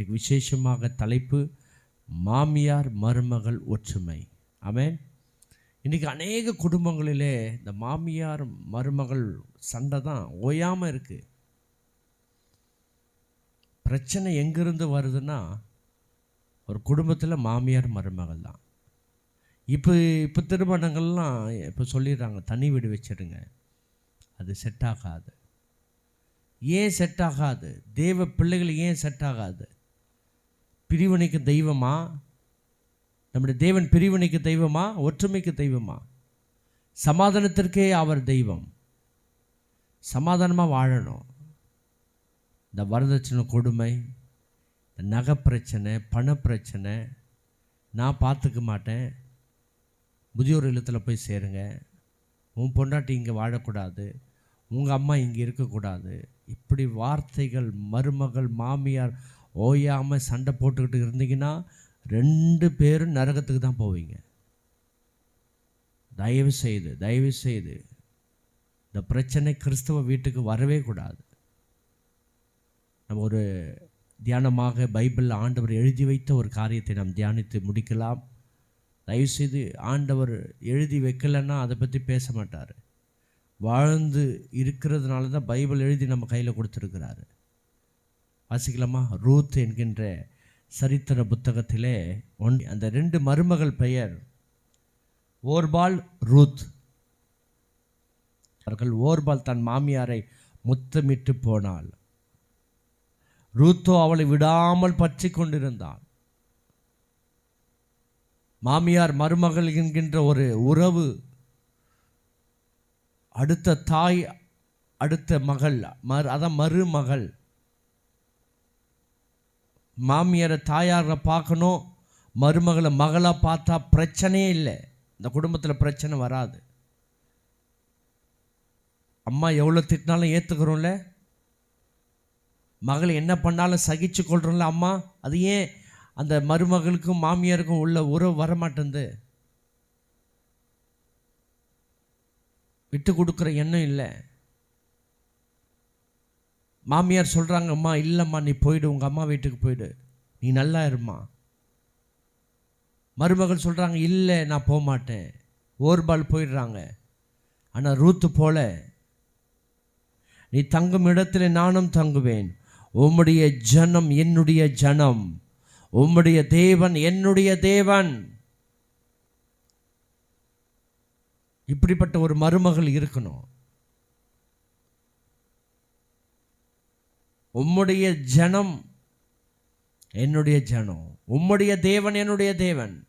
இன்றைக்கு விசேஷமாக தலைப்பு மாமியார் மருமகள் ஒற்றுமை. ஆமென். இன்னைக்கு அநேக குடும்பங்களிலே இந்த மாமியார் மருமகள் சண்டை தான் ஓயாமல் இருக்குது பிரச்சனை எங்கேருந்து வருதுன்னா ஒரு குடும்பத்தில் மாமியார் மருமகள் தான். இப்போ இப்போ திருமணங்கள்லாம் இப்போ சொல்லிடுறாங்க தனி வீடு வச்சிடுங்க அது செட் ஆகாது. ஏன் செட் ஆகாது? தேவ பிள்ளைகள் ஏன் செட் ஆகாது? பிரிவினைக்கு தெய்வமா? நம்முடைய தேவன் பிரிவினைக்கு தெய்வமா? ஒற்றுமைக்கு தெய்வமா? சமாதானத்திற்கே அவர் தெய்வம். சமாதானமாக வாழணும். இந்த வரதட்சணை கொடுமை இந்த நகை பிரச்சனை பண பிரச்சனை நான் பார்த்துக்க மாட்டேன். முதியோர் இல்லத்தில் போய் சேருங்க. உன் பொண்டாட்டி இங்கே வாழக்கூடாது. உங்கள் அம்மா இங்கே இருக்கக்கூடாது. இப்படி வார்த்தைகள் மருமகள் மாமியார் ஓயாமல் சண்டை போட்டுக்கிட்டு இருந்தீங்கன்னா ரெண்டு பேரும் நரகத்துக்கு தான் போவீங்க. தயவு செய்து தயவு செய்து. இந்த பிரச்சனை கிறிஸ்தவ வீட்டுக்கு வரவே கூடாது. நம்ம ஒரு தியானமாக பைபிளில் ஆண்டவர் எழுதி வைத்த ஒரு காரியத்தை நாம் தியானித்து முடிக்கலாம். தயவுசெய்து ஆண்டவர் எழுதி வைக்கலைன்னா அதை பற்றி பேச மாட்டார். வாழ்ந்து இருக்கிறதுனால தான் பைபிள் எழுதி நம்ம கையில் கொடுத்துருக்கிறாரு. வாசிக்கலாமா? ரூத் என்கின்ற சரித்திர புத்தகத்திலே ஒன் அந்த ரெண்டு மருமகள் பெயர் ஓர்பால் ரூத். அவர்கள் ஓர்பால் தன் மாமியாரை முத்தமிட்டு போனாள். ரூத்தோ அவளை விடாமல் பற்றி கொண்டிருந்தாள். மாமியார் மருமகள் என்கின்ற ஒரு உறவு அடுத்த தாய் அடுத்த மகள் மறு அதான் மருமகள் மாமியாரை தாயாரை பார்க்கணும் மருமகளை மகளாக பார்த்தா பிரச்சனையே இல்லை. இந்த குடும்பத்தில் பிரச்சனை வராது. அம்மா எவ்வளோ திட்டினாலும் ஏற்றுக்கிறோம்ல மகள் என்ன பண்ணாலும் சகிச்சு கொள்கிறோம்ல அம்மா? அது ஏன் அந்த மருமகளுக்கும் மாமியாருக்கும் உள்ள உறவு வரமாட்டேங்குது விட்டு கொடுக்குற எண்ணம் இல்லை. மாமியார் சொல்கிறாங்க அம்மா இல்லைம்மா நீ போயிடு உங்கள் அம்மா வீட்டுக்கு போயிடு. நீ நல்லா இருமா. மருமகள் சொல்கிறாங்க இல்லை நான் போக மாட்டேன் ஓர்பால் போயிடுறாங்க. ஆனால் ரூத்து போல நீ தங்கும் இடத்துல நானும் தங்குவேன். உம்முடைய ஜனம் என்னுடைய ஜனம். உம்முடைய தேவன் என்னுடைய தேவன். இப்படிப்பட்ட ஒரு மருமகள் இருக்கணும். உம்முடைய ஜனம் என்னுடைய ஜனம். உம்முடைய தேவன் என்னுடைய தேவன்.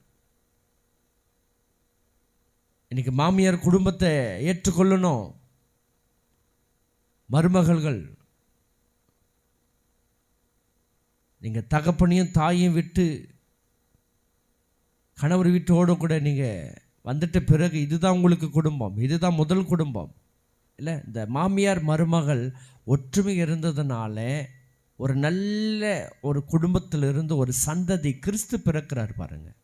இன்னைக்கு மாமியார் குடும்பத்தை ஏற்றுக்கொள்ளணும். மருமகள்கள் நீங்கள் தகப்பனையும் தாயையும் விட்டு கணவர் வீட்டோடு கூட நீங்கள் வந்துட்ட பிறகு இதுதான் உங்களுக்கு குடும்பம் இதுதான் முதல் குடும்பம். இல்லை இந்த மாமியார் மருமகள் ஒற்றுமை இருந்ததுனால ஒரு நல்ல ஒரு குடும்பத்தில் இருந்து ஒரு சந்ததி கிறிஸ்து பிறக்கிறார் பாருங்கள்